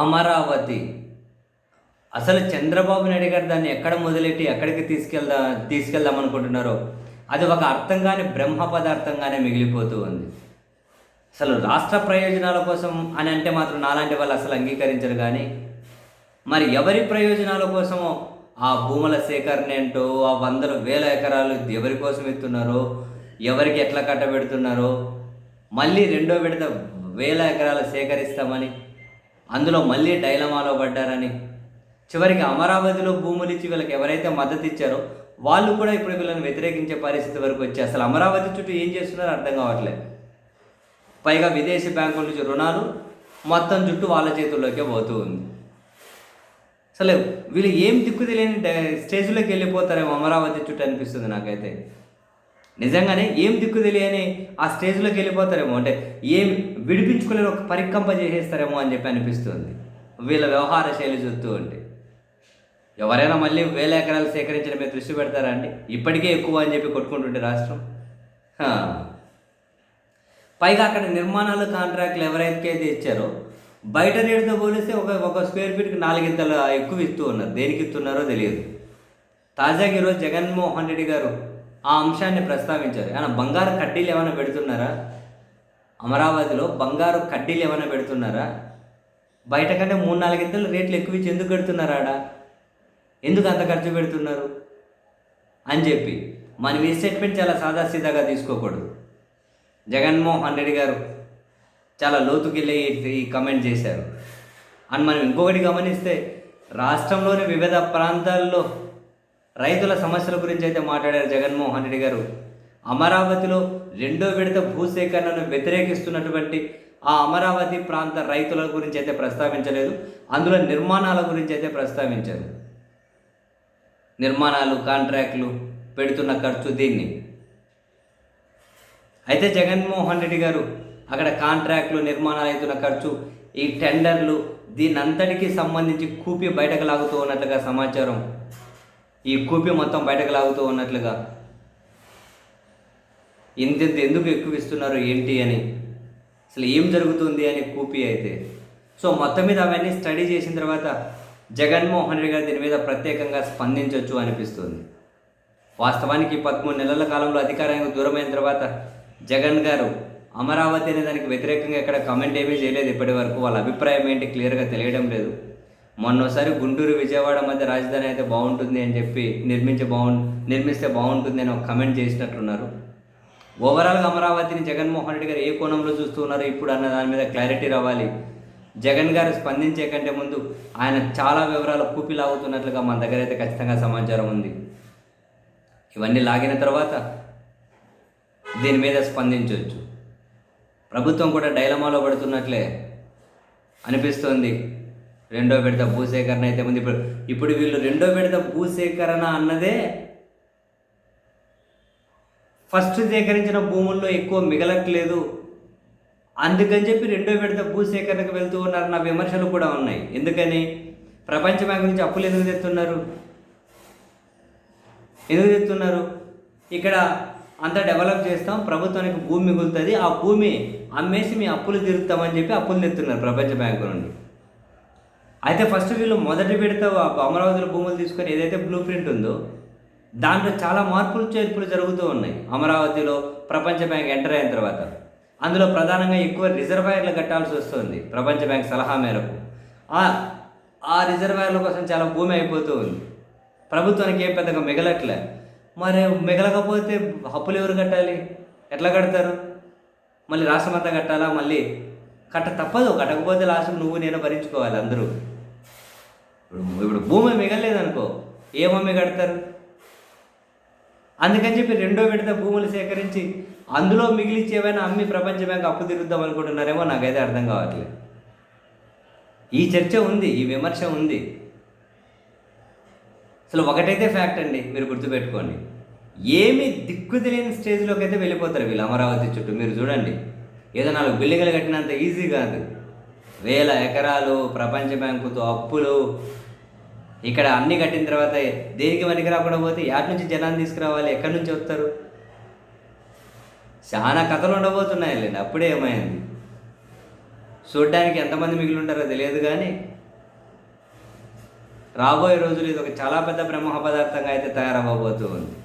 అమరావతి. అసలు చంద్రబాబు నాయుడు గారు దాన్ని ఎక్కడ మొదలెట్టి ఎక్కడికి తీసుకెళ్దా తీసుకెళ్దాం అనుకుంటున్నారో అది ఒక అర్థం కాని బ్రహ్మ పదార్థంగానే మిగిలిపోతూ ఉంది. అసలు రాష్ట్ర ప్రయోజనాల కోసం అని అంటే మాత్రం నాలాంటి వాళ్ళు అసలు అంగీకరించరు కానీ మరి ఎవరి ప్రయోజనాల కోసమో ఆ భూముల సేకరణ ఏంటో ఆ వందల వేల ఎకరాలు ఎవరి కోసం ఎత్తున్నారో ఎవరికి ఎట్లా కట్టబెడుతున్నారో మళ్ళీ రెండో విడత వేల ఎకరాలు సేకరిస్తామని అందులో మళ్ళీ డైలమాలో పడ్డారని. చివరికి అమరావతిలో భూములు ఇచ్చి వీళ్ళకి ఎవరైతే మద్దతు ఇచ్చారో వాళ్ళు కూడా ఇప్పుడు వీళ్ళని వ్యతిరేకించే పరిస్థితి వరకు వచ్చి అసలు అమరావతి చుట్టూ ఏం చేస్తున్నారో అర్థం కావట్లేదు. పైగా విదేశీ బ్యాంకుల నుంచి రుణాలు మొత్తం చుట్టూ వాళ్ళ చేతుల్లోకే పోతూ ఉంది. అసలు వీళ్ళు ఏం దిక్కు తెలియని స్టేజ్లోకి వెళ్ళిపోతారేమో అమరావతి చుట్టూ అనిపిస్తుంది నాకైతే. నిజంగానే ఏం దిక్కు తెలియని ఆ స్టేజ్లోకి వెళ్ళిపోతారేమో. అంటే ఏం విడిపించుకోలేని ఒక పరికంప చేసేస్తారేమో అని చెప్పి అనిపిస్తుంది. వీళ్ళ వ్యవహార శైలి చూస్తూ ఉంటే. ఎవరైనా మళ్ళీ వేల ఎకరాలు సేకరించడం మీద దృష్టి పెడతారా అండి? ఇప్పటికే ఎక్కువ అని చెప్పి కొట్టుకుంటుంటే రాష్ట్రం. పైగా అక్కడ నిర్మాణాలు కాంట్రాక్ట్లు ఎవరైతే ఇచ్చారో బయట రేటుతో పోలిస్తే ఒక ఒక స్క్వేర్ ఫీట్కి నాలుగింతలు ఎక్కువ ఇస్తూ ఉన్నారు. దేనికి ఇస్తున్నారో తెలియదు. తాజాగా ఈరోజు జగన్మోహన్ రెడ్డి గారు ఆ అంశాన్ని ప్రస్తావించారు. ఆయన బంగారు కడ్డీలు ఏమైనా పెడుతున్నారా? అమరావతిలో బంగారు కడ్డీలు ఏమైనా పెడుతున్నారా? బయట కంటే మూడు నాలుగింతలు రేట్లు ఎక్కువ ఇచ్చి ఎందుకు పెడుతున్నారా ఎందుకు అంత ఖర్చు పెడుతున్నారు? అని చెప్పి. మనం ఈ స్టేట్మెంట్ చాలా సాదాసీదాగా తీసుకోకూడదు. జగన్మోహన్ రెడ్డి గారు చాలా లోతుకెళ్ళి ఈ కమెంట్ చేశారు. అండ్ మనం ఇంకొకటి గమనిస్తే రాష్ట్రంలోని వివిధ ప్రాంతాల్లో రైతుల సమస్యల గురించి అయితే మాట్లాడారు జగన్మోహన్ రెడ్డి గారు. అమరావతిలో రెండో విడత భూసేకరణను వ్యతిరేకిస్తున్నటువంటి ఆ అమరావతి ప్రాంత రైతుల గురించి అయితే ప్రస్తావించలేదు. అందులో నిర్మాణాల గురించి అయితే ప్రస్తావించారు. నిర్మాణాలు కాంట్రాక్ట్లు పెడుతున్న ఖర్చు దీన్ని. అయితే జగన్మోహన్ రెడ్డి గారు అక్కడ కాంట్రాక్ట్లు నిర్మాణాలు అవుతున్న ఖర్చు ఈ టెండర్లు దీని సంబంధించి కూపి బయటకు లాగుతూ ఉన్నట్లుగా సమాచారం ఈ కూపి మొత్తం బయటకు లాగుతూ ఉన్నట్లుగా. ఇంతెంత ఎందుకు ఎక్కువ ఇస్తున్నారు ఏంటి అని. అసలు ఏం జరుగుతుంది అని కూపి అయితే. సో మొత్తం మీద అవన్నీ స్టడీ చేసిన తర్వాత జగన్మోహన్ రెడ్డి గారు దీని మీద ప్రత్యేకంగా స్పందించవచ్చు అనిపిస్తుంది. వాస్తవానికి పదమూడు నెలల కాలంలో అధికారానికి దూరమైన తర్వాత జగన్ గారు అమరావతి అనే దానికి వ్యతిరేకంగా ఎక్కడ కమెంట్ ఏమీ చేయలేదు ఇప్పటి వరకు. వాళ్ళ అభిప్రాయం ఏంటి? క్లియర్గా తెలియడం లేదు. మొన్నోసారి గుంటూరు విజయవాడ మధ్య రాజధాని అయితే బాగుంటుంది అని చెప్పి నిర్మించే బాగు నిర్మిస్తే బాగుంటుంది అని ఒక కమెంట్ చేసినట్లున్నారు ఓవరాల్గా అమరావతిని జగన్మోహన్ రెడ్డి గారు ఏ కోణంలో చూస్తున్నారు ఇప్పుడు అన్న దాని మీద క్లారిటీ రావాలి. జగన్ గారు స్పందించే కంటే ముందు ఆయన చాలా వివరాలు కూపి లాగుతున్నట్లుగా మన దగ్గర అయితే ఖచ్చితంగా సమాచారం ఉంది. ఇవన్నీ లాగిన తర్వాత దీని మీద స్పందించవచ్చు ప్రభుత్వం కూడా డైలమాలో పడుతున్నట్లే అనిపిస్తోంది. రెండో విడత భూసేకరణ అయితే ఉంది. ఇప్పుడు ఇప్పుడు వీళ్ళు రెండో విడత భూసేకరణ అన్నదే ఫస్ట్ సేకరించిన భూముల్లో ఎక్కువ మిగలట్లేదు. అందుకని చెప్పి రెండో విడత భూసేకరణకు వెళ్తూ ఉన్నారన్న విమర్శలు కూడా ఉన్నాయి. ఎందుకని? ప్రపంచ బ్యాంక్ నుంచి అప్పులు ఎందుకు తెస్తున్నారు? ఎందుకు తెస్తున్నారు? ఇక్కడ అంతా డెవలప్ చేస్తాం ప్రభుత్వానికి భూమి మిగులుతుంది ఆ భూమి అమ్మేసి మీ అప్పులు తీరుస్తామని చెప్పి అప్పులు తెస్తున్నారు ప్రపంచ బ్యాంకు నుండి. అయితే ఫస్ట్ వీళ్ళు మొదటి విడత అమరావతిలో భూములు తీసుకొని ఏదైతే బ్లూ ప్రింట్ ఉందో దాంట్లో చాలా మార్పులు చేర్పులు జరుగుతూ ఉన్నాయి. అమరావతిలో ప్రపంచ బ్యాంక్ ఎంటర్ అయిన తర్వాత. అందులో ప్రధానంగా ఎక్కువ రిజర్వాయర్లు కట్టాల్సి వస్తుంది ప్రపంచ బ్యాంక్ సలహా మేరకు. ఆ రిజర్వాయర్ల కోసం చాలా భూమి అయిపోతూ ఉంది. ప్రభుత్వానికి ఏం పెద్దగా మిగలట్లే. మరి మిగలకపోతే అప్పులు ఎవరు కట్టాలి? ఎట్లా కడతారు? మళ్ళీ రాష్ట్రం అంతా కట్టాలా? మళ్ళీ కట్ట తప్పదు. కట్టకపోతే లాస్ట్ నువ్వు నేను భరించుకోవాలి అందరూ. ఇప్పుడు ఇప్పుడు భూమి మిగలేదనుకో ఏ భూమి కడతారు? అందుకని చెప్పి రెండో విడత భూములు సేకరించి అందులో మిగిలిచ్చి ఏమైనా అమ్మి ప్రపంచ బ్యాంక్ అప్పు తిరుగుద్దాం అనుకుంటున్నారేమో నాకైతే అర్థం కావట్లేదు. ఈ చర్చ ఉంది ఈ విమర్శ ఉంది. అసలు ఒకటైతే ఫ్యాక్ట్ అండి మీరు గుర్తుపెట్టుకోండి. ఏమి దిక్కు తెలియని స్టేజ్లోకి అయితే వెళ్ళిపోతారు వీళ్ళు అమరావతి చుట్టూ. మీరు చూడండి ఏదో నాలుగు బిల్డింగ్లు కట్టినంత ఈజీ కాదు. వేల ఎకరాలు ప్రపంచ బ్యాంకుతో అప్పులు. ఇక్కడ అన్ని కట్టిన తర్వాత దేనికి పనికి రాకుండా పోతే యాటి నుంచి జనాన్ని తీసుకురావాలి? ఎక్కడి నుంచి వస్తారు? చాలా కథలు ఉండబోతున్నాయండి అప్పుడే ఏమైంది? చూడ్డానికి ఎంతమంది మిగిలి ఉంటారో తెలియదు కానీ రాబోయే రోజులు ఇది ఒక చాలా పెద్ద బ్రహ్మ పదార్థంగా అయితే తయారవ్వబోతూ ఉంది.